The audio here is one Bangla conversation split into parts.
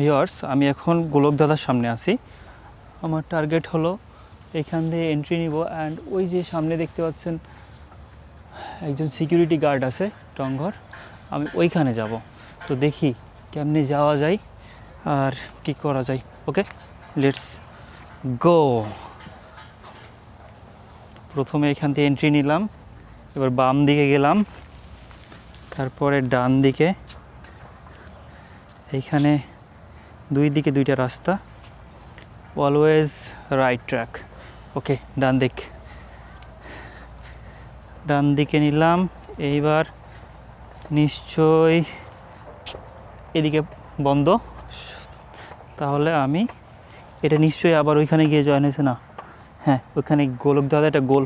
ভিওয়ার্স আমি এখন গোলক দাদার সামনে আছি। আমার টার্গেট হলো এখান দিয়ে এন্ট্রি নিব অ্যান্ড ওই যে সামনে দেখতে পাচ্ছেন একজন সিকিউরিটি গার্ড আছে টংঘর আমি ওইখানে যাব। তো দেখি কেমনে যাওয়া যায় আর কি করা যায়। ওকে লেটস গো প্রথমে এখান থেকে এন্ট্রি নিলাম, এবার বাম দিকে গেলাম, তারপরে ডান দিকে। এইখানে দুই দিকে দুইটা রাস্তা। অলওয়েজ রাইট ট্র্যাক ওকে ডান দিক। ডান দিকে নিলাম, এইবার নিশ্চয়ই এদিকে বন্ধ। তাহলে আমি এটা নিশ্চয়ই আবার ওইখানে গিয়ে জয়েন হয়েছে না? হ্যাঁ ওইখানে গোলক দাদা একটা গোল।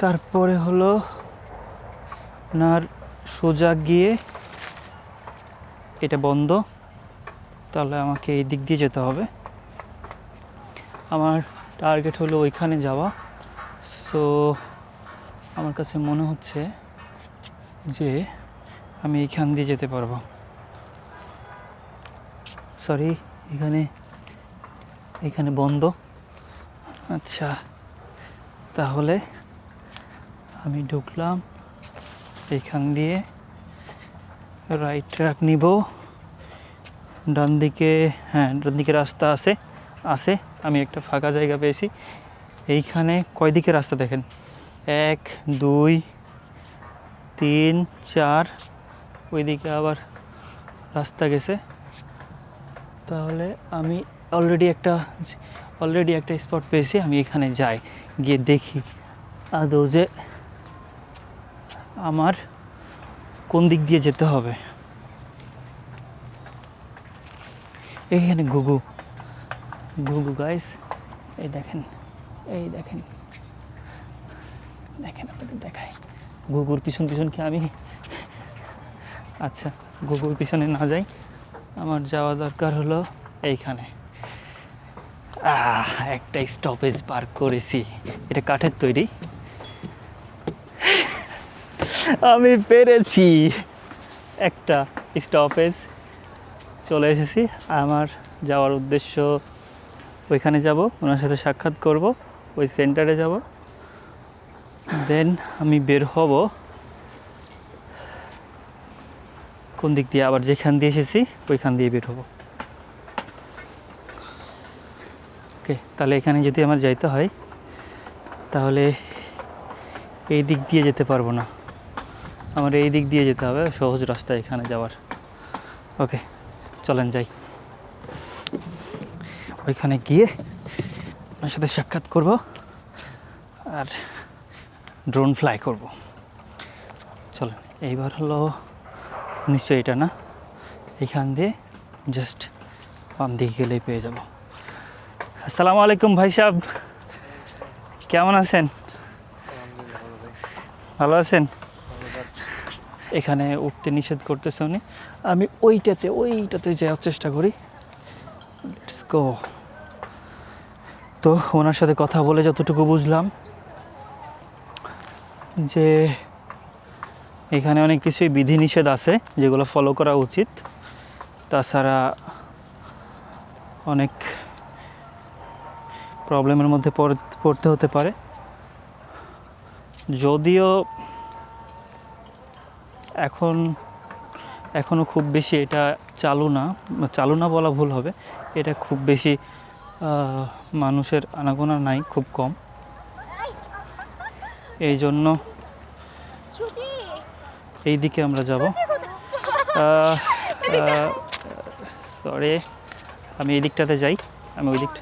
তারপরে হলো আপনার সোজা গিয়ে এটা বন্ধ। তাহলে আমাকে এই দিক দিয়ে যেতে হবে। আমার টার্গেট হলো ওইখানে যাওয়া। সো আমার কাছে মনে হচ্ছে যে আমি এইখান দিয়ে যেতে পারব। সরি এখানে এখানে বন্ধ। আচ্ছা তাহলে আমি ঢুকলাম। এইখান দিয়ে রাইট ট্র্যাক নিব। ডান দিকে হ্যাঁ ডান দিকে রাস্তা আছে আছে, আমি একটা ফাঁকা জায়গা পেয়েছি। এইখানে কয় দিকে রাস্তা দেখেন? এক, দুই, তিন, চার, ওইদিকে আবার রাস্তা গেছে। তাহলে আমি অলরেডি একটা অলরেডি একটা স্পট পেয়েছি, আমি এখানে যাই, গিয়ে দেখি আদৌ যে আমার কোন দিক দিয়ে যেতে হবে। এখানে গুগু গুগু গাইস এই দেখেন এই দেখেন। দেখেন, আপনাদের দেখায় গুগুর পিছন পিছন কি আমি? আচ্ছা গুগুর পিছনে না যাই। আমার যাওয়া দরকার হলো এইখানে। একটা স্টপেজ পার করেছি। এটা কাঠের তৈরি। আমি পেরেছি একটা স্টপেজ চলে এসেছি। আমার যাওয়ার উদ্দেশ্য ওইখানে যাব, ওনার সাথে সাক্ষাৎ করব, ওই সেন্টারে যাব। দেন আমি বের হব। কোন দিক দিয়ে? আবার যেখান দিয়ে এসেছি, ওইখান দিয়ে বের হব। ওকে, তাহলে এখানে যদি আমার যাইতে হয়, তাহলে এই দিক দিয়ে যেতে পারব না। আমার এই দিক দিয়ে যেতে হবে, সহজ রাস্তা এখানে যাওয়ার। ওকে। চলেন যাই। ওইখানে গিয়ে আপনার সাথে সাক্ষাৎ করব আর ড্রোন ফ্লাই করব। চলেন, এইবার হলো নিশ্চয়ই এটা না? এখান দিয়ে জাস্ট বাম দিকে গেলেই পেয়ে যাব। আসসালামু আলাইকুম ভাই সাহেব। কেমন আছেন? ভালো আছেন? এখানে উঠতে নিষেধ করতেছে উনি। আমি ওইটাতে ওইটাতে যাওয়ার চেষ্টা করি। গো তো ওনার সাথে কথা বলে যতটুকু বুঝলাম যে এখানে অনেক কিছুই বিধিনিষেধ আছে যেগুলো ফলো করা উচিত। তাছাড়া অনেক প্রবলেমের মধ্যে পড়- পড়তে হতে পারে। যদিও এখন এখনও খুব বেশি এটা চালু না চালু না বলা ভুল হবে। এটা খুব বেশি মানুষের আনাগোনা নাই, খুব কম। এই জন্য এই দিকে আমরা যাব। সরি আমি এই দিকটাতে যাই। আমি ওই দিকটা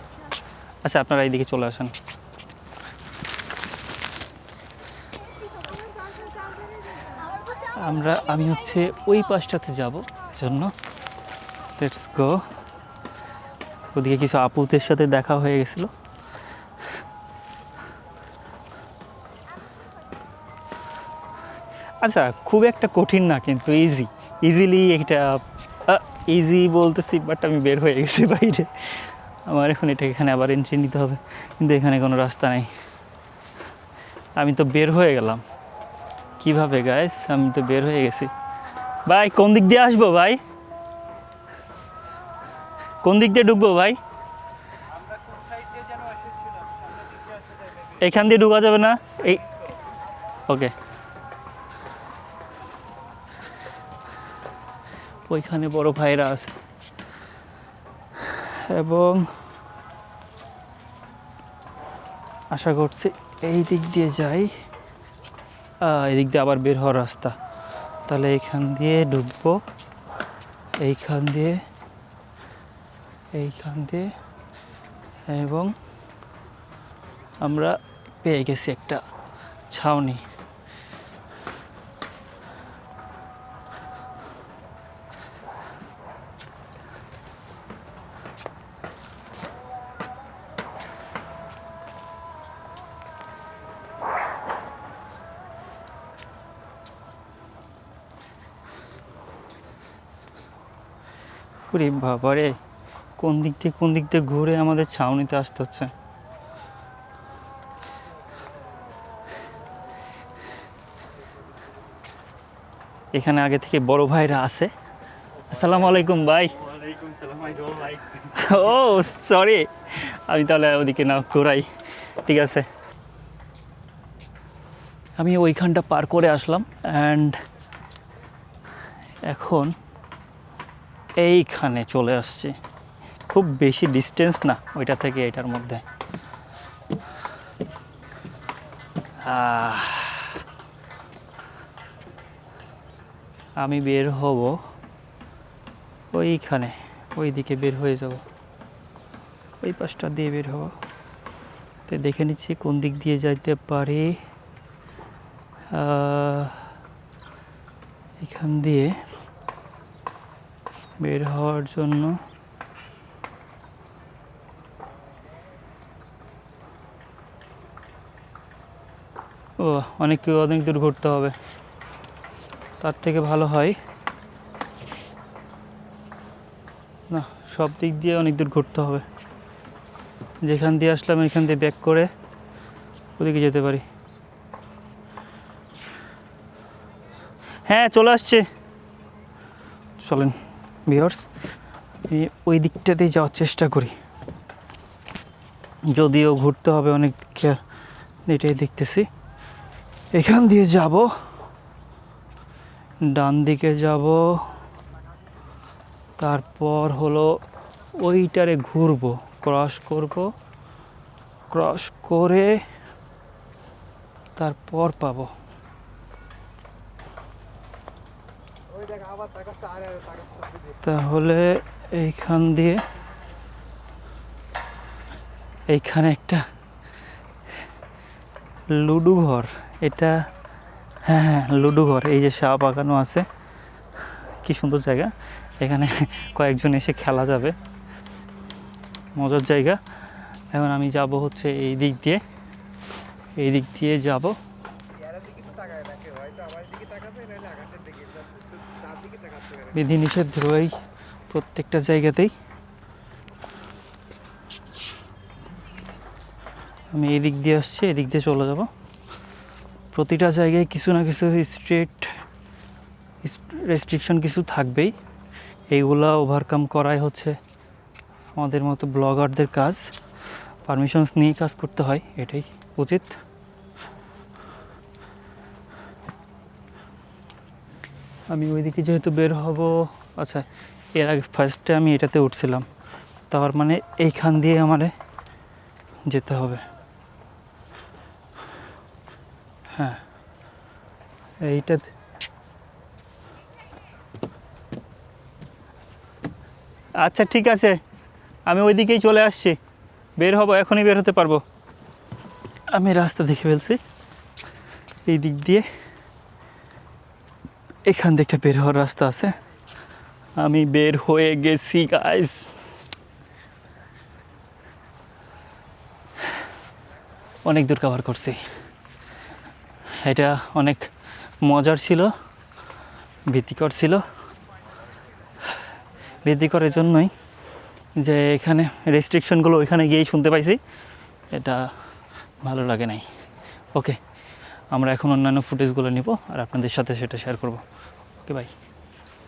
আচ্ছা আপনারা এই দিকে চলে আসেন। আমরা, আমি হচ্ছে ওই পাশটাতে যাব জন্য। লেটস গো ওদিকে কিছু আপুদের সাথে দেখা হয়ে গেছিল। আচ্ছা খুব একটা কঠিন না, কিন্তু ইজি ইজিলি এটা ইজি বলতেছি বাট আমি বের হয়ে গেছি বাইরে। আমার এখন এটা এখানে আবার এন্ট্রি নিতে হবে, কিন্তু এখানে কোনো রাস্তা নেই। আমি তো বের হয়ে গেলাম। কীভাবে গাইস আমি তো বের হয়ে গেছি। ভাই, কোন দিক দিয়ে আসব ভাই? কোন দিক দিয়ে ঢুকবো ভাই? এখান দিয়ে ঢুকা যাবে না? এই ওকে ওইখানে বড় ভাইরা আছে। এবং আশা করছি এই দিক দিয়ে যাই। আহ, এই দিক দিয়ে আবার বের হওয়ার রাস্তা। তাহলে এইখান দিয়ে ঢুকবো। এইখান দিয়ে এইখান দিয়ে এবং আমরা পেয়ে গেছি একটা ছাউনি। ওরে বাবারে। কোন দিক থেকে কোন দিক দিয়ে ঘুরে আমাদের ছাউনিতে আসতে হচ্ছে? এখানে আগে থেকে বড় ভাইরা আছে। আসসালামু আলাইকুম ভাই। ও সরি আমি তাহলে ওদিকে না ঘোরাই। ঠিক আছে। আমি ওইখানটা পার করে আসলাম অ্যান্ড এখন এইখানে চলে আসছি। খুব বেশি ডিস্টেন্স না ওইটা থেকে এটার মধ্যে। আমি বের হব ওইখানে ওই দিকে বের হয়ে যাব। ওই পাশটা দিয়ে বের হব। তো দেখে নিচ্ছি কোন দিক দিয়ে যাইতে পারি। এখান দিয়ে বের হওয়ার জন্য। ও অনেক অনেক দূর ঘুরতে হবে। তার থেকে ভালো হয়। না, সব দিক দিয়ে অনেক দূর ঘুরতে হবে। যেখান দিয়ে আসলাম, এখান দিয়ে ব্যাক করে ওদিকে যেতে পারি। হ্যাঁ চলে আসছে। চলেন। আমি ওই দিকটাতেই যাওয়ার চেষ্টা করি। যদিও ঘুরতে হবে অনেক খেয়াল এটাই দেখতেছি। এখান দিয়ে যাব, ডান দিকে যাব, তারপর হলো ওইটারে ঘুরবো ক্রস করব ক্রস করে তারপর পাবো ওই দেখ আবার তাকাচ্ছে আরে আরে তাকাচ্ছে তাহলে এইখান দিয়ে এইখানে একটা লুডু ঘর। এটা হ্যাঁ হ্যাঁ লুডু ঘর। এই যে শাহ বাগানও আছে, কি সুন্দর জায়গা। এখানে কয়েকজন এসে খেলা যাবে। মজার জায়গা। এখন আমি যাব হচ্ছে এই দিক দিয়ে। এই দিক দিয়ে যাব। বিধিনিষেধ রয়েই প্রত্যেকটা জায়গাতেই। আমি এদিক দিয়ে আসছি, এদিক দিয়ে চলে যাব। প্রতিটা জায়গায় কিছু না কিছু স্ট্রেট রেস্ট্রিকশন কিছু থাকবেই। এইগুলা ওভারকাম করাই হচ্ছে আমাদের মতো ব্লগারদের কাজ। পারমিশনস নিয়ে কাজ করতে হয়, এটাই উচিত। আমি ওইদিকে যেহেতু বের হব আচ্ছা এর আগে ফার্স্টে আমি এটাতে উঠছিলাম। তার মানে এইখান দিয়ে আমারে যেতে হবে। হ্যাঁ এইটাতে আচ্ছা ঠিক আছে। আমি ওইদিকেই চলে আসছি। বের হব, এখনই বের হতে পারব। আমি রাস্তা দেখে ফেলছি। এই দিক দিয়ে। এখান থেকে একটা বের হওয়ার রাস্তা আছে। আমি বের হয়ে গেছি গাইস অনেক দূর কভার করছি। এটা অনেক মজার ছিল, ভীতিকর ছিল। ভীতিকর এর জন্যই যে এখানে রেস্ট্রিকশনগুলো ওইখানে গিয়েই শুনতে পাইছি। এটা ভালো লাগে নাই। ওকে আমরা এখন অন্যান্য ফুটেজগুলো নিব আর আপনাদের সাথে সেটা শেয়ার করব। Okay bye